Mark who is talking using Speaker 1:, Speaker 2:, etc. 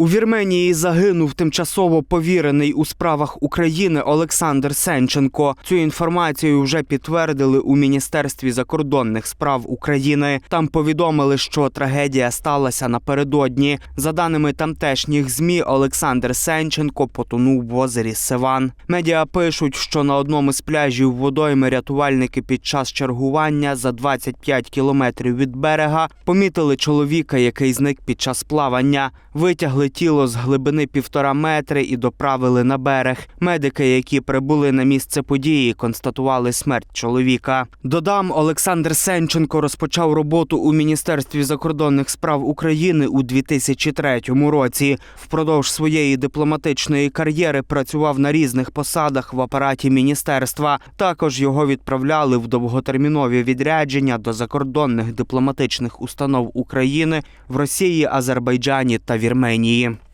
Speaker 1: У Вірменії загинув тимчасово повірений у справах України Олександр Сенченко. Цю інформацію вже підтвердили у Міністерстві закордонних справ України. Там повідомили, що трагедія сталася напередодні. За даними тамтешніх змі, Олександр Сенченко потонув в озері Севан. Медіа пишуть, що на одному з пляжів водойми рятувальники під час чергування за 25 кілометрів від берега помітили чоловіка, який зник під час плавання. Витягли тіло з глибини півтора метри і доправили на берег. Медики, які прибули на місце події, констатували смерть чоловіка. Додам, Олександр Сенченко розпочав роботу у Міністерстві закордонних справ України у 2003 році. Впродовж своєї дипломатичної кар'єри працював на різних посадах в апараті міністерства. Також його відправляли в довготермінові відрядження до закордонних дипломатичних установ України в Росії, Азербайджані та Вірменії. России.